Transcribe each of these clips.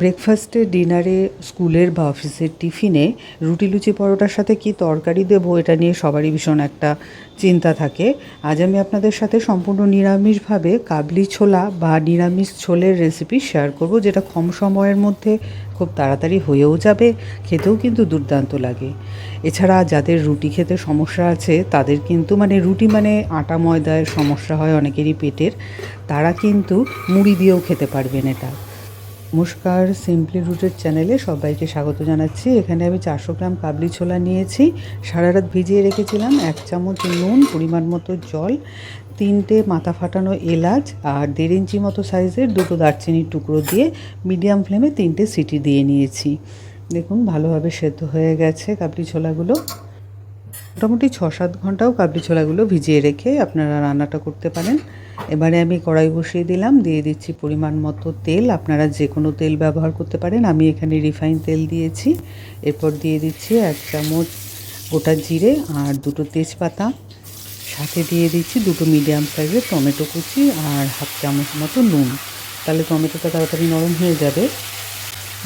ব্রেকফাস্টে, ডিনারে, স্কুলের বা অফিসের টিফিনে রুটি, লুচি, পরোটার সাথে কি তরকারি দেবো, এটা নিয়ে সবারই ভীষণ একটা চিন্তা থাকে। আজ আমি আপনাদের সাথে সম্পূর্ণ নিরামিষভাবে কাবলি ছোলা বা নিরামিষ ছোলের রেসিপি শেয়ার করব, যেটা কম সময়ের মধ্যে খুব তাড়াতাড়ি হয়েও যাবে, খেতেও কিন্তু দুর্দান্ত লাগে। এছাড়া যাদের রুটি খেতে সমস্যা আছে, তাদের কিন্তু মানে রুটি মানে আটা ময়দায় সমস্যা হয় অনেকেরই পেটের, তারা কিন্তু মুড়ি দিয়েও খেতে পারবেন এটা। নমস্কার সিম্পলি রুটের চ্যানেলে সবাইকে স্বাগত জানাচ্ছি। এখানে আমি চারশো গ্রাম কাবলি ছোলা নিয়েছি। সারা রাত ভিজিয়ে রেখেছিলাম। এক চামচ নুন, পরিমাণ মতো জল, তিনটে মাথা ফাটানো এলাচ আর দেড় ইঞ্চি মতো সাইজের দুটো দারচিনির টুকরো দিয়ে মিডিয়াম ফ্লেমে তিনটে সিটি দিয়ে নিয়েছি। দেখুন, ভালোভাবে সেদ্ধ হয়ে গেছে কাবলি ছোলাগুলো। মোটামুটি ছ সাত ঘন্টাও কাবলি ছোলাগুলো ভিজিয়ে রেখে আপনারা রান্নাটা করতে পারেন। এবারে আমি কড়াই বসিয়ে দিলাম, দিয়ে দিচ্ছি পরিমাণ মতো তেল। আপনারা যে কোনো তেল ব্যবহার করতে পারেন। আমি এখানে রিফাইন তেল দিয়েছি। এরপর দিয়ে দিচ্ছি এক চামচ গোটা জিরে আর দুটো তেজপাতা। সাথে দিয়ে দিচ্ছি দুটো মিডিয়াম সাইজের টমেটো কুচি আর হাফ চামচ মতো নুন। তাহলে টমেটোটা তাড়াতাড়ি নরম হয়ে যাবে।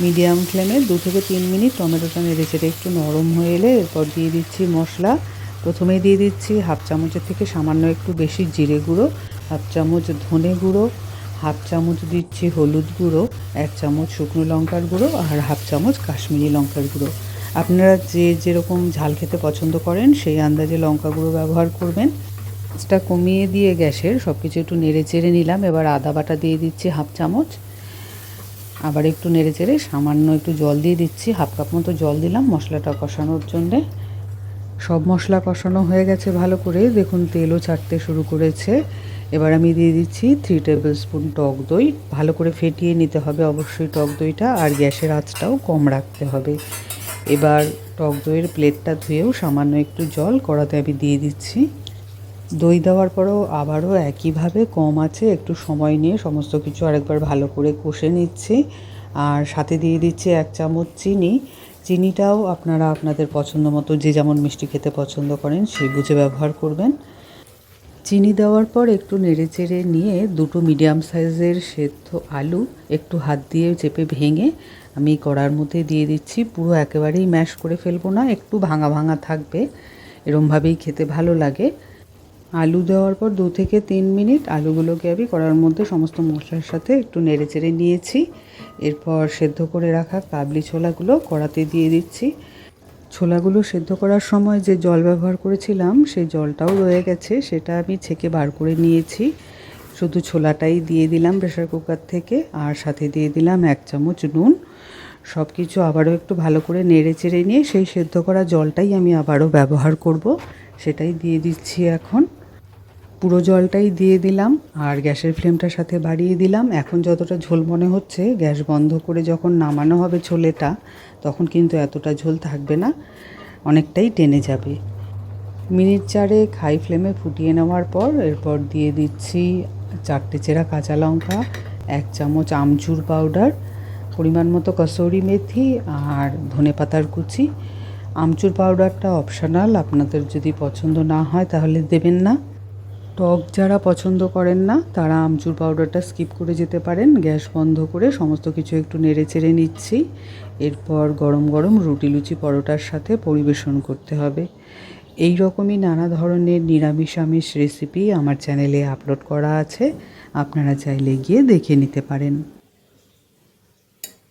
মিডিয়াম ফ্লেমে দু থেকে তিন মিনিট টমেটোটা নেড়ে চেড়ে একটু নরম হয়ে এলে এরপর দিয়ে দিচ্ছি মশলা। প্রথমেই দিয়ে দিচ্ছি হাফ চামচের থেকে সামান্য একটু বেশি জিরে গুঁড়ো, হাফ চামচ ধনে গুঁড়ো, হাফ চামচ দিচ্ছি হলুদ গুঁড়ো, এক চামচ শুকনো লঙ্কার গুঁড়ো আর হাফ চামচ কাশ্মীরি লঙ্কার গুঁড়ো। আপনারা যে যেরকম ঝাল খেতে পছন্দ করেন সেই আন্দাজে লঙ্কা গুঁড়ো ব্যবহার করবেন। আঁচটা কমিয়ে দিয়ে গ্যাসের সব কিছু একটু নেড়ে চেড়ে নিলাম। এবার আদা বাটা দিয়ে দিচ্ছি হাফ চামচ। আবার একটু নেড়ে চেড়ে সামান্য একটু জল দিয়ে দিচ্ছি। হাফ কাপ মতো জল দিলাম মশলাটা কষানোর জন্যে। সব মশলা কষানো হয়ে গেছে ভালো করে। দেখুন, তেলও ছাড়তে শুরু করেছে। এবার আমি দিয়ে দিচ্ছি থ্রি টেবিল স্পুন টক দই। ভালো করে ফেটিয়ে নিতে হবে অবশ্যই টক দইটা আর গ্যাসের আঁচটাও কম রাখতে হবে। এবার টক দইয়ের প্লেটটা ধুয়েও সামান্য একটু জল কড়াতে আমি দিয়ে দিচ্ছি। দই দেওয়ার পরেও আবারও একইভাবে কম আছে। একটু সময় নিয়ে সমস্ত কিছু আরেকবার ভালো করে কষে নিচ্ছি। আর সাথে দিয়ে দিচ্ছি এক চামচ চিনি। চিনিটাও আপনারা আপনাদের পছন্দ মতো যে যেমন মিষ্টি খেতে পছন্দ করেন সেই বুঝে ব্যবহার করবেন। চিনি দেওয়ার পর একটু নেড়ে চেড়ে নিয়ে দুটো মিডিয়াম সাইজের সেদ্ধ আলু একটু হাত দিয়ে চেপে ভেঙে আমি কড়ার মধ্যে দিয়ে দিচ্ছি। পুরো একেবারেই ম্যাশ করে ফেলব না, একটু ভাঙা ভাঙা থাকবে। এরমভাবেই খেতে ভালো লাগে। আলু দেওয়ার পর দু থেকে তিন মিনিট আলুগুলোকে আমি কড়ার মধ্যে সমস্ত মশলার সাথে একটু নেড়ে চেড়ে নিয়েছি। এরপর সেদ্ধ করে রাখা কাবলি ছোলাগুলো কড়াতে দিয়ে দিচ্ছি। ছোলাগুলো সেদ্ধ করার সময় যে জল ব্যবহার করেছিলাম, সেই জলটাও রয়ে গেছে, সেটা আমি ছেঁকে বার করে নিয়েছি। শুধু ছোলাটাই দিয়ে দিলাম প্রেশার কুকার থেকে, আর সাথে দিয়ে দিলাম এক চামচ নুন। সব কিছু আবারও একটু ভালো করে নেড়ে চেড়ে নিয়ে সেই সেদ্ধ করা জলটাই আমি আবারও ব্যবহার করব। সেটাই দিয়ে দিচ্ছি এখন। পুরো জলটাই দিয়ে দিলাম আর গ্যাসের ফ্লেমটার সাথে বাড়িয়ে দিলাম। এখন যতটা ঝোল মনে হচ্ছে, গ্যাস বন্ধ করে যখন নামানো হবে ছোলেটা, তখন কিন্তু এতটা ঝোল থাকবে না, অনেকটাই টেনে যাবে। মিনিট চারেক হাই ফ্লেমে ফুটিয়ে নেওয়ার পর এরপর দিয়ে দিচ্ছি চারটে চেরা কাঁচা লঙ্কা, এক চামচ আমচুর পাউডার, পরিমাণ মতো কসৌরি মেথি আর ধনে পাতার কুচি। আমচুর পাউডারটা অপশনাল, আপনাদের যদি পছন্দ না হয় তাহলে দেবেন না। টক যারা পছন্দ করেন না, তারা আমচুর পাউডারটা স্কিপ করে যেতে পারেন। গ্যাস বন্ধ করে সমস্ত কিছু একটু নেড়ে চেড়ে নিচ্ছি। এরপর গরম গরম রুটি লুচি পরোটার সাথে পরিবেশন করতে হবে। এই রকমই নানা ধরনের নিরামিষ আমিষ রেসিপি আমার চ্যানেলে আপলোড করা আছে। আপনারা চাইলে গিয়ে দেখে নিতে পারেন।